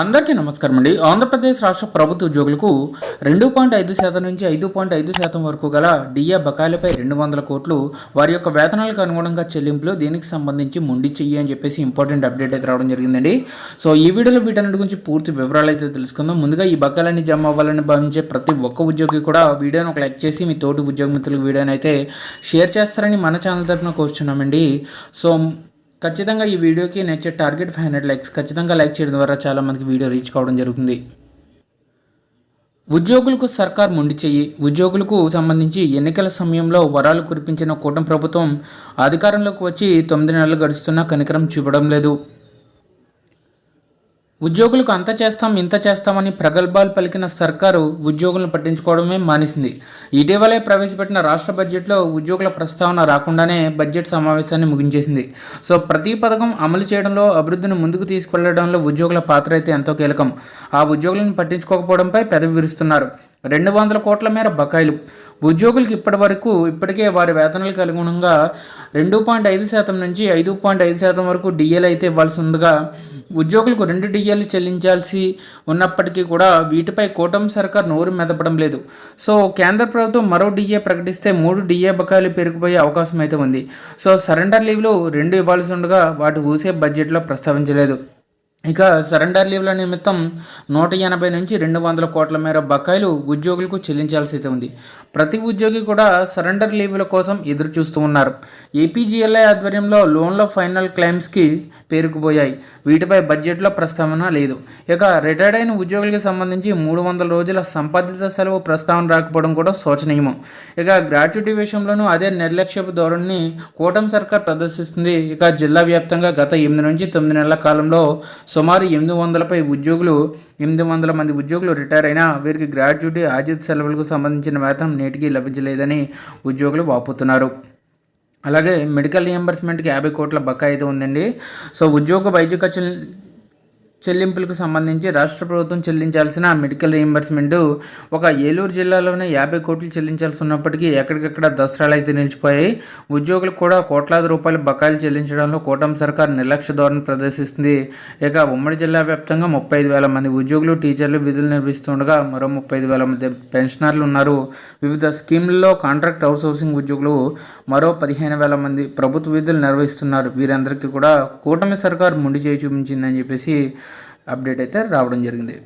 అందరికీ నమస్కారం అండి. ఆంధ్రప్రదేశ్ రాష్ట్ర ప్రభుత్వ ఉద్యోగులకు రెండు పాయింట్ ఐదు శాతం నుంచి ఐదు పాయింట్ ఐదు శాతం వరకు గల డిఏ బకాయిలపై రెండు వందల కోట్లు వారి యొక్క వేతనాలకు అనుగుణంగా చెల్లింపులు దీనికి సంబంధించి ముండి చెయ్యి అని చెప్పేసి ఇంపార్టెంట్ అప్డేట్ అయితే రావడం జరిగిందండి. సో ఈ వీడియోలో వీటన్నిటి గురించి పూర్తి వివరాలు అయితే తెలుసుకుందాం. ముందుగా ఈ బకాయిలన్నీ జమ అవ్వాలని భావించే ప్రతి ఒక్క ఉద్యోగి కూడా వీడియోని ఒక లైక్ చేసి మీ తోటి ఉద్యోగ మిత్రులకు వీడియోని అయితే షేర్ చేస్తారని మన ఛానల్ తరఫున కోరుచున్నామండి. సో ఖచ్చితంగా ఈ వీడియోకి నచ్చే టార్గెట్ ఫైవ్ హండ్రెడ్ లైక్స్ ఖచ్చితంగా లైక్ చేయడం ద్వారా చాలామందికి వీడియో రీచ్ కావడం జరుగుతుంది. ఉద్యోగులకు సర్కార్ మొండి చెయ్యి ఉద్యోగులకు సంబంధించి ఎన్నికల సమయంలో వరాలు కురిపించిన కూటమి ప్రభుత్వం అధికారంలోకి వచ్చి తొమ్మిది నెలలు గడుస్తున్నా కనికరం చూపడం లేదు. ఉద్యోగులకు అంత చేస్తాం ఇంత చేస్తామని ప్రగల్భాలు పలికిన సర్కారు ఉద్యోగులను పట్టించుకోవడమే మానేసింది. ఇటీవలే ప్రవేశపెట్టిన రాష్ట్ర బడ్జెట్లో ఉద్యోగుల ప్రస్తావన రాకుండానే బడ్జెట్ సమావేశాన్ని ముగించేసింది. సో ప్రతి పథకం అమలు చేయడంలో అభివృద్ధిని ముందుకు తీసుకెళ్ళడంలో ఉద్యోగుల పాత్ర అయితే ఎంతో కీలకం. ఆ ఉద్యోగులను పట్టించుకోకపోవడంపై పెదవి విరుస్తున్నారు. రెండు వందల కోట్ల మేర బకాయిలు. ఉద్యోగులకు ఇప్పటి వరకు ఇప్పటికే వారి వేతనాలకు అనుగుణంగా రెండు పాయింట్ ఐదు శాతం నుంచి ఐదు పాయింట్ ఐదు శాతం వరకు డిఏలు అయితే ఇవ్వాల్సి ఉందిగా ఉద్యోగులకు రెండు డిఏలు చెల్లించాల్సి ఉన్నప్పటికీ కూడా వీటిపై కూటమి సర్కార్ నోరు మెదపడం లేదు. సో కేంద్ర ప్రభుత్వం మరో డిఏ ప్రకటిస్తే మూడు డిఏ బకాయిలు పెరిగిపోయే అవకాశం అయితే ఉంది. సో సరెండర్ లీవ్లు రెండు ఇవ్వాల్సి ఉండగా వాటి ఊసే బడ్జెట్లో ప్రస్తావించలేదు. ఇక సరెండర్ లీవ్ల నిమిత్తం నూట ఎనభై నుంచి రెండు వందల కోట్ల మేర బకాయిలు ఉద్యోగులకు చెల్లించాల్సి అయితే ఉంది. ప్రతి ఉద్యోగి కూడా సరెండర్ లీవ్ల కోసం ఎదురు చూస్తూ ఉన్నారు. ఏపీజీఎల్ఐ ఆధ్వర్యంలో లోన్ల ఫైనల్ క్లెయిమ్స్కి పేరుకుపోయాయి. వీటిపై బడ్జెట్లో ప్రస్తావన లేదు. ఇక రిటైర్డ్ అయిన ఉద్యోగులకు సంబంధించి మూడు వందల రోజుల సంపాదిత సెలవు ప్రస్తావన రాకపోవడం కూడా శోచనీయం ఇక గ్రాట్యుటీ విషయంలోనూ అదే నిర్లక్ష్యపు ధోరణిని కూటమి సర్కార్ ప్రదర్శిస్తుంది. ఇక జిల్లా వ్యాప్తంగా గత ఎనిమిది నుంచి తొమ్మిది నెలల కాలంలో సుమారు ఎనిమిది వందలపై ఉద్యోగులు ఎనిమిది వందల మంది ఉద్యోగులు రిటైర్ అయినా వీరికి గ్రాడ్యుయేటీ ఆజిత్ సెలవులకు సంబంధించిన వేతనం నేటికి లభించలేదని ఉద్యోగులు వాపోతున్నారు. అలాగే మెడికల్ రియంబర్స్మెంట్కి యాభై కోట్ల బకాయి ఉందండి. సో ఉద్యోగ వైద్య ఖర్చులు చెల్లింపులకు సంబంధించి రాష్ట్ర ప్రభుత్వం చెల్లించాల్సిన మెడికల్ రీయింబర్స్మెంట్ ఒక ఏలూరు జిల్లాలోనే యాభై కోట్లు చెల్లించాల్సి ఉన్నప్పటికీ ఎక్కడికక్కడ దసరాలు అయితే నిలిచిపోయాయి. ఉద్యోగులకు కూడా కోట్లాది రూపాయల బకాయిలు చెల్లించడంలో కూటమి సర్కార్ నిర్లక్ష్య ధోరణి ప్రదర్శిస్తుంది. ఇక ఉమ్మడి జిల్లా వ్యాప్తంగా ముప్పై ఐదు వేల మంది ఉద్యోగులు టీచర్లు విధులు నిర్వహిస్తుండగా మరో ముప్పై ఐదు వేల మంది పెన్షనర్లు ఉన్నారు. వివిధ స్కీమ్లలో కాంట్రాక్ట్ అవుట్సోర్సింగ్ ఉద్యోగులు మరో పదిహేను వేల మంది ప్రభుత్వ విధులు నిర్వహిస్తున్నారు. వీరందరికీ కూడా కూటమి సర్కార్ ముండి చేయి చూపించిందని చెప్పేసి అప్డేట్ అయితే రావడం జరిగింది.